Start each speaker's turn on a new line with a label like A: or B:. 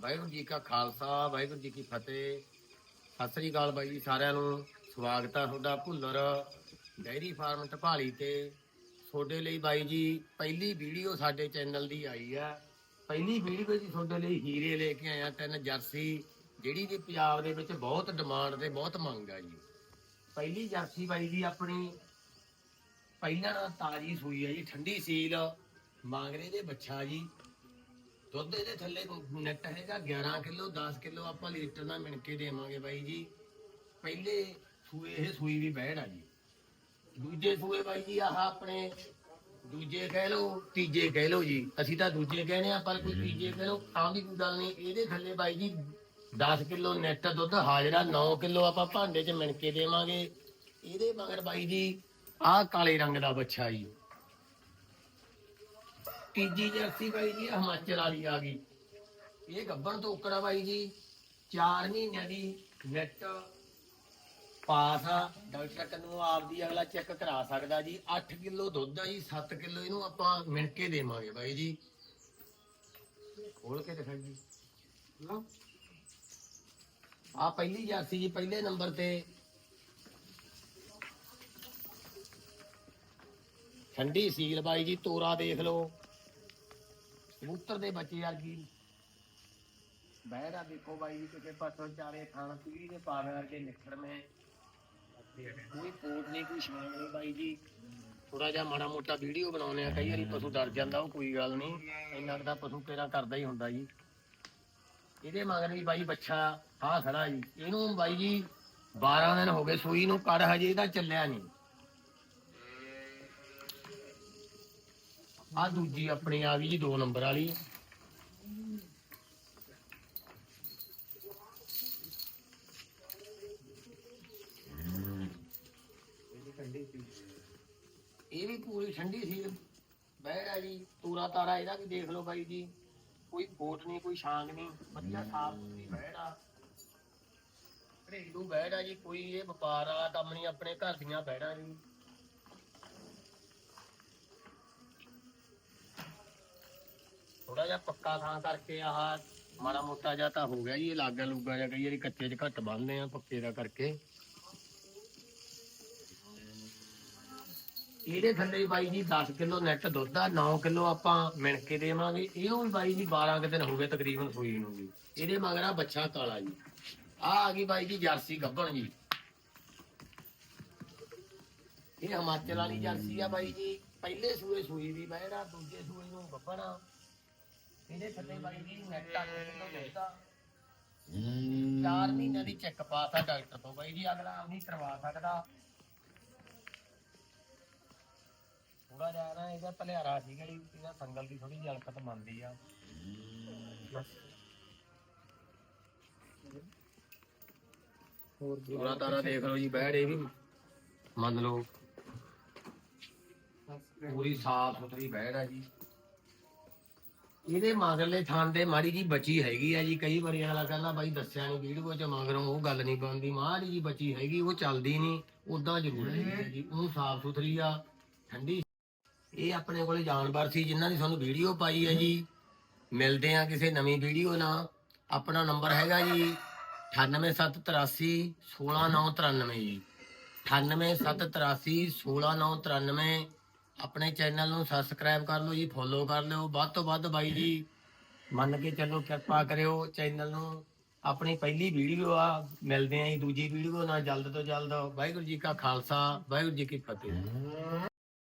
A: ਵਾਹਿਗੁਰੂ ਜੀ ਕਾ ਖਾਲਸਾ, ਵਾਹਿਗੁਰੂ ਜੀ ਕੀ ਫਤਿਹ। ਸਤਿ ਸ੍ਰੀ ਅਕਾਲ ਬਾਈ ਜੀ ਸਾਰਿਆਂ ਨੂੰ। ਸਵਾਗਤ ਹੈ ਤੁਹਾਡਾ ਭੁੱਲਰ ਡੈਰੀ ਫਾਰਮ ਢਪਾਲੀ ਤੇ। ਤੁਹਾਡੇ ਲਈ ਬਾਈ ਜੀ ਪਹਿਲੀ ਵੀਡੀਓ ਸਾਡੇ ਚੈਨਲ ਦੀ ਆਈ ਆ। ਪਹਿਲੀ ਵੀਡੀਓ ਜੀ ਤੁਹਾਡੇ ਲਈ ਹੀਰੇ ਲੈ ਕੇ ਆਇਆ, ਤਿੰਨ ਜਰਸੀ, ਜਿਹੜੀ ਕਿ ਪੰਜਾਬ ਦੇ ਵਿੱਚ ਬਹੁਤ ਡਿਮਾਂਡ ਤੇ ਬਹੁਤ ਮੰਗ ਆ ਜੀ। ਪਹਿਲੀ ਜਰਸੀ ਬਾਈ ਜੀ ਆਪਣੀ, ਪਹਿਲਾਂ ਤਾਜੀ ਸੂਈ ਹੈ ਜੀ, ਠੰਡੀ ਸੀਲ, ਮਾਂਗਰੇ ਦੇ ਬੱਚਾ ਜੀ। ਦੁੱਧ ਇਹਦੇ ਥੱਲੇ ਨੈਟ ਹੈਗਾ 11 ਕਿਲੋ 10 ਕਿਲੋ ਆਪਾਂ ਲੀਟਰ ਨਾਲ ਮਿਣ ਕੇ ਦੇਵਾਂਗੇ ਬਾਈ ਜੀ। ਪਹਿਲੇ ਸੂਏ, ਇਹ ਸੂਈ ਵੀ ਬਹਿੜ ਆ ਜੀ। ਦੂਜੇ ਸੂਏ ਬਾਈ ਜੀ, ਆਹ ਆਪਣੇ ਦੂਜੇ ਕਹਿ ਲਓ, ਤੀਜੇ ਕਹਿ ਲਓ ਜੀ। ਅਸੀਂ ਤਾਂ ਦੂਜੇ ਕਹਿੰਦੇ ਆ ਪਰ ਕੋਈ ਤੀਜੇ ਕਹਿ ਲਓ, ਤਾਂ ਦੀ ਕੋਈ ਗੱਲ ਨਹੀਂ। ਇਹਦੇ ਥੱਲੇ ਬਾਈ ਜੀ 10 ਕਿਲੋ ਨੈਟ ਦੁੱਧ, ਹਾਜ਼ਰਾ 9 ਕਿਲੋ ਆਪਾਂ ਭਾਂਡੇ 'ਚ ਮਿਣ ਕੇ ਦੇਵਾਂਗੇ। ਇਹਦੇ ਮਗਰ ਬਾਈ ਜੀ, ਆਹ ਕਾਲੇ ਰੰਗ ਦਾ ਬੱਚਾ ਜੀ। ਤੀਜੀ ਜਰਸੀ ਬਾਈ ਜੀ ਹਿਮਾਚਲ ਵਾਲੀ ਆ ਗਈ। ਇਹ ਗੱਬਣ ਤੋਂ ਉਕੜਾ ਬਾਈ ਜੀ 4 ਮਹੀਨਿਆਂ ਦੀ ਨੈਟ ਪਾਸ ਆ। ਡਾਕਟਰ ਕਨੂੰ ਆਪਦੀ ਅਗਲਾ ਚੈੱਕ ਕਰਾ ਸਕਦਾ ਜੀ। 8 ਕਿਲੋ ਦੁੱਧ ਆ ਜੀ 7 ਕਿਲੋ ਇਹਨੂੰ ਆਪਾਂ ਮਿਣ ਕੇ ਦੇਵਾਂਗੇ ਬਾਈ ਜੀ। ਖੋਲ ਕੇ ਦਿਖਾਈ ਜੀ। ਆ ਪਹਿਲੀ ਜਰਸੀ ਜੀ ਪਹਿਲੇ ਨੰਬਰ ਤੇ। ਠੰਡੀ ਸੀਲ ਬਾਈ ਜੀ ਤੋਰਾ ਦੇਖ ਲਓ। ਕਬੂਤਰ ਦੇ ਬੱਚੇ ਵਰਗੀ। ਬਹਿਰਾ ਦੇਖੋ ਬਾਈ ਕਿਸੇ ਪਾਸੋਂ ਚਾਰੇ ਖਾਣ ਪੀੜੀ ਦੇ ਪਾਵੇ ਵਰਗੇ ਨਿਖੜ ਮੇ। ਕੋਈ ਕੋਟ ਨਹੀਂ, ਕੋਈ ਸ਼ਾਨ ਨਹੀਂ ਬਾਈ ਜੀ। ਥੋੜਾ ਜਿਹਾ ਮਾੜਾ ਮੋਟਾ ਵੀਡੀਓ ਬਣਾਉਨੇ ਆ ਕਈ ਵਾਰੀ ਪਸ਼ੂ ਡਰ ਜਾਂਦਾ, ਉਹ ਕੋਈ ਗੱਲ ਨਹੀਂ। ਇੰਨਾ ਕੁ ਤਾਂ ਪਸ਼ੂ ਤੇਰਾ ਕਰਦਾ ਹੀ ਹੁੰਦਾ ਜੀ। ਇਹਦੇ ਮਗਰ ਵੀ ਬਾਈ ਬੱਚਾ ਆ ਖੜਾ ਜੀ। ਇਹਨੂੰ ਬਾਈ ਜੀ 12 ਦਿਨ ਹੋ ਗਏ ਸੂਈ ਨੂੰ ਕੜ ਹਜੇ ਇਹਦਾ ਚੱਲਿਆ ਨਹੀਂ। ਆ ਦੂਜੀ ਆਪਣੀ ਆ ਗਈ ਜੀ 2 ਨੰਬਰ ਵਾਲੀ। ਇਹ ਵੀ ਪੂਰੀ ਠੰਡੀ ਸੀ। ਬਹਿੜਾ ਜੀ ਤੂਰਾ ਤਾਰਾ ਇਹਦਾ ਵੀ ਦੇਖ ਲਓ ਬਾਈ ਜੀ। ਕੋਈ ਕੋਟ ਨਹੀਂ, ਕੋਈ ਛਾਂਗ ਨਹੀਂ, ਵਧੀਆ ਸਾਫ਼ ਸੁਥਰੀ ਬਹਿੜਾ ਘਰੇਲੂ ਬਹਿੜਾ ਜੀ ਕੋਈ ਇਹ ਵਪਾਰ ਵਾਲਾ ਕੰਮ ਨਹੀਂ, ਆਪਣੇ ਘਰ ਦੀਆਂ ਬਹਿੜਾ ਜੀ। ਥੋੜਾ ਜਿਹਾ ਪੱਕਾ ਥਾਂ ਕਰਕੇ ਆਹ ਮਾੜਾ ਮੋਟਾ ਜਿਹਾ ਤਾਂ ਹੋ ਗਿਆ ਜੀ, ਇਹ ਲਾਗਾ ਲੂਗਾ ਜਾਂ ਕਈ ਵਾਰੀ ਕੱਚੇ 'ਚ ਘੱਟ ਬੰਨਦੇ ਆ ਪੱਕੇ ਦਾ ਕਰਕੇ। ਇਹਦੇ ਥੱਲੇ ਬਾਈ ਜੀ 10 ਕਿਲੋ ਨੈਟ ਦੁੱਧ ਆ 9 ਕਿਲੋ ਆਪਾਂ ਮਿਣ ਕੇ ਦੇਵਾਂਗੇ। ਇਹ ਵੀ ਬਾਈ ਜੀ 12 ਕੁ ਦਿਨ ਹੋ ਗਏ ਤਕਰੀਬਨ ਸੂਈ ਨੂੰ ਜੀ। ਇਹਦੇ ਮਗਰ ਆ ਬੱਚਾ ਕਾਲਾ ਜੀ। ਆ ਆ ਗਈ ਬਾਈ ਜੀ ਜਰਸੀ ਗੱਭਣ ਜੀ। ਇਹ ਹਿਮਾਚਲ ਵਾਲੀ ਜਰਸੀ ਆ ਬਾਈ ਜੀ। ਪਹਿਲੇ ਸੂਏ ਸੂਈ ਵੀ ਬਹਿਰਾ ਦੂਜੇ ਸੂਏ ਨੂੰ ਗੱਭਣ ਆ। ਇਹਦੇ ਥੱਲੇ ਬਾਈ ਜੀ ਨੈਟ ਆ ਕਿਲੋ ਦੁੱਧ ਆ 4 ਮਹੀਨਿਆਂ ਦੀ ਚੈੱਕ ਪਾਸ ਆ ਡਾਕਟਰ ਤੋਂ। ਬਾਈ ਜੀ ਅਗਲਾ ਆਪ ਨਹੀਂ ਕਰਵਾ ਸਕਦਾ। ਥੋੜਾ ਜਿਹਾ ਨਾ ਇਹਦਾ ਭਲਿਆਰਾ ਸੀਗਾ ਜੀ ਇਹਦਾ ਸੰਗਲ ਦੀ ਥੋੜੀ ਜਿਹੀ ਹਲਕਤ ਮੰਨਦੀ ਆ। ਪੂਰਾ ਤਾਰਾ ਦੇਖ ਲਓ ਜੀ ਬੈੜ ਇਹ ਵੀ। ਮੰਨ ਲਓ। ਪੂਰੀ ਸਾਫ਼ ਸੁਥਰੀ ਬੈੜ ਆ ਜੀ। ਇਹਦੇ ਮਗਰਲੇ ਥਾਂ ਦੇ ਮਾੜੀ ਜੀ ਬਚੀ ਹੈਗੀ ਆ ਜੀ ਕਈ ਵਾਰੀ ਅਗਲਾ ਕਹਿੰਦਾ ਬਾਈ ਦੱਸਿਆ ਨਹੀਂ ਵੀਡੀਓ ਚ ਮਗਰੋਂ ਉਹ ਗੱਲ ਨਹੀਂ ਬਣਦੀ ਮਾੜੀ ਜੀ ਬਚੀ ਹੈਗੀ ਉਹ ਚੱਲਦੀ ਨਹੀਂ ਉਦਾਂ ਜ਼ਰੂਰ ਹੈਗੀ ਆ ਜੀ ਉਹ ਸਾਫ਼ ਸੁਥਰੀ ਆ ਠੰਡੀ। ਇਹ ਆਪਣੇ ਕੋਲੇ ਜਾਨਵਰ ਸੀ ਜਿਨ੍ਹਾਂ ਦੀ ਤੁਹਾਨੂੰ ਵੀਡੀਓ ਪਾਈ ਹੈ ਜੀ। ਮਿਲਦੇ ਆ ਕਿਸੇ ਨਵੀਂ ਵੀਡੀਓ ਨਾਲ। ਆਪਣਾ ਨੰਬਰ ਹੈਗਾ ਜੀ 98783 16993 ਜੀ। 98783 16993 ਆਪਣੇ ਚੈਨਲ ਨੂੰ ਸਬਸਕ੍ਰਾਈਬ ਕਰ ਲਓ ਜੀ ਫੋਲੋ ਕਰ ਲਿਓ। ਵੱਧ ਤੋਂ ਵੱਧ ਬਾਈ ਜੀ, ਮੰਨ ਕੇ ਚੱਲੋ ਕਿਰਪਾ ਕਰਿਓ ਚੈਨਲ ਨੂੰ। ਆਪਣੀ ਪਹਿਲੀ ਵੀਡੀਓ ਆ, ਮਿਲਦੇ ਆਂ ਜੀ ਦੂਜੀ ਵੀਡੀਓ ਨਾਲ, ਜਲਦ ਤੋਂ ਜਲਦ। ਵਾਹਿਗੁਰੂ ਜੀ ਕਾ ਖਾਲਸਾ, ਵਾਹਿਗੁਰੂ ਜੀ ਕੀ ਫਤਿਹ।